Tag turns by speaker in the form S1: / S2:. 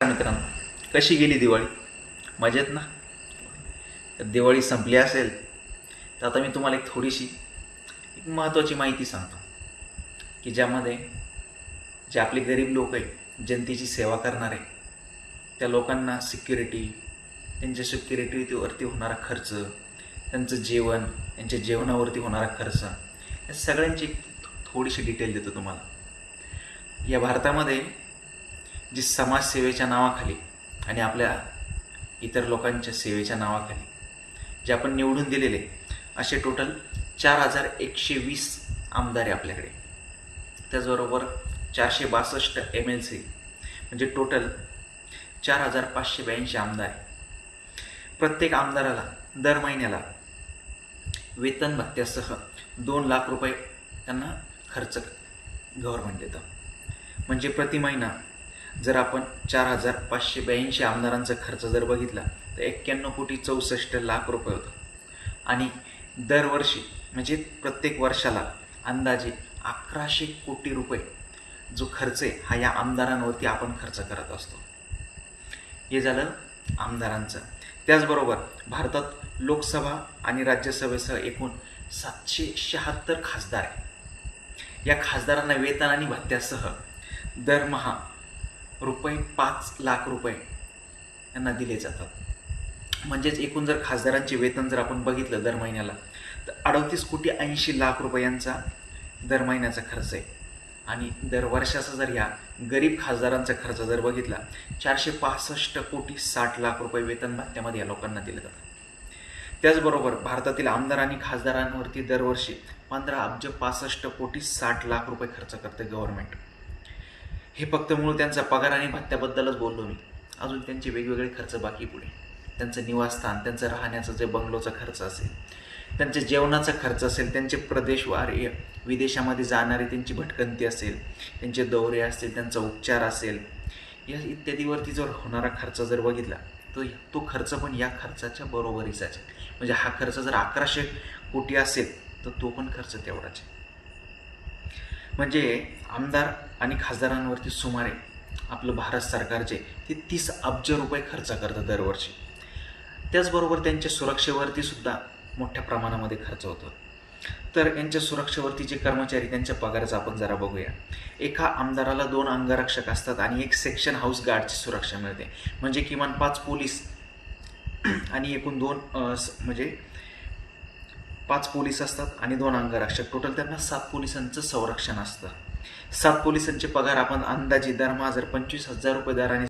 S1: मित्रांनो कशी गेली दिवाळी? मजेत ना? दिवाळी संपली असेल तर आता मी तुम्हाला एक थोडीशी एक महत्त्वाची माहिती सांगतो की ज्यामध्ये जे आपले गरीब लोक आहे जनतेची सेवा करणारे त्या लोकांना सिक्युरिटी त्यांच्या सिक्युरिटीवरती होणारा खर्च त्यांचं जेवण त्यांच्या जेवणावरती होणारा खर्च या सगळ्यांची थोडीशी डिटेल देतो तुम्हाला. या भारतामध्ये जी समाजसेवेच्या नावाखाली आणि आपल्या इतर लोकांच्या सेवेच्या नावाखाली जे आपण निवडून दिलेले असे टोटल चार हजार एकशे वीस आमदार आहे आपल्याकडे. त्याचबरोबर चारशे बासष्ट एम एल सी म्हणजे टोटल चार हजार पाचशे ब्याऐंशी आमदार आहे. प्रत्येक आमदाराला दर महिन्याला वेतन भत्त्यासह दोन लाख रुपये त्यांना खर्च गव्हर्नमेंट देतं. म्हणजे प्रति महिना जर आपण चार हजार पाचशे ब्याऐंशी आमदारांचा खर्च जर बघितला तर एक्क्याण्णव कोटी चौसष्ट लाख रुपये होतं. आणि दरवर्षी म्हणजे प्रत्येक वर्षाला अंदाजे अकराशे कोटी रुपये जो खर्च आहे हा या आमदारांवरती आपण खर्च करत असतो. हे झालं आमदारांचं. त्याचबरोबर भारतात लोकसभा आणि राज्यसभेसह एकूण सातशे शहात्तर खासदार आहे या खासदारांना वेतन आणि भत्त्यासह दरमहा रुपये पाच लाख रुपये यांना दिले जातात. म्हणजेच एकूण जर खासदारांचे वेतन जर आपण बघितलं दर महिन्याला तर अडतीस कोटी ऐंशी लाख रुपयांचा दर महिन्याचा खर्च आहे. आणि दर वर्षाचा जर या गरीब खासदारांचा खर्च जर बघितला चारशे पासष्ट कोटी साठ लाख रुपये वेतन भत्त्यामध्ये या लोकांना दिलं जातं. त्याचबरोबर भारतातील आमदार आणि खासदारांवरती दरवर्षी पंधरा अब्ज पासष्ट कोटी साठ लाख रुपये खर्च करते गव्हर्नमेंट हे फक्त मूळ त्यांचा पगार आणि भत्त्याबद्दलच बोललो मी. अजून त्यांचे वेगवेगळे खर्च बाकी पुढे. त्यांचं निवासस्थान त्यांचं राहण्याचं जे बंगलोचा खर्च असेल त्यांच्या जेवणाचा खर्च असेल त्यांचे प्रदेशवारी विदेशामध्ये जाणारी त्यांची भटकंती असेल त्यांचे दौरे असतील त्यांचा उपचार असेल या इत्यादीवरती जर होणारा खर्च जर बघितला तर तो खर्च पण या खर्चाच्या बरोबरीचाच आहे. म्हणजे हा खर्च जर अकराशे कोटी असेल तर तो पण खर्च तेवढाच आहे. म्हणजे आमदार आणि खासदारांवरती सुमारे आपलं भारत सरकारचे ते तीस अब्ज रुपये खर्च करतं दरवर्षी. त्याचबरोबर त्यांच्या सुरक्षेवरती सुद्धा मोठ्या प्रमाणामध्ये खर्च होतो. तर यांच्या सुरक्षेवरती जे कर्मचारी त्यांच्या पगाराचं आपण जरा बघूया. एका आमदाराला दोन अंगरक्षक असतात आणि एक सेक्शन हाऊस गार्डची सुरक्षा मिळते. म्हणजे किमान पाच पोलीस आणि एकूण दोन म्हणजे पाच पोलीस असतात आणि दोन अंगरक्षक. टोटल त्यांना सात पोलिसांचं संरक्षण असतं. सात पोलिसांचे पगार आपण अंदाजे दरमहा जर पंचवीस हजार रुपये दराने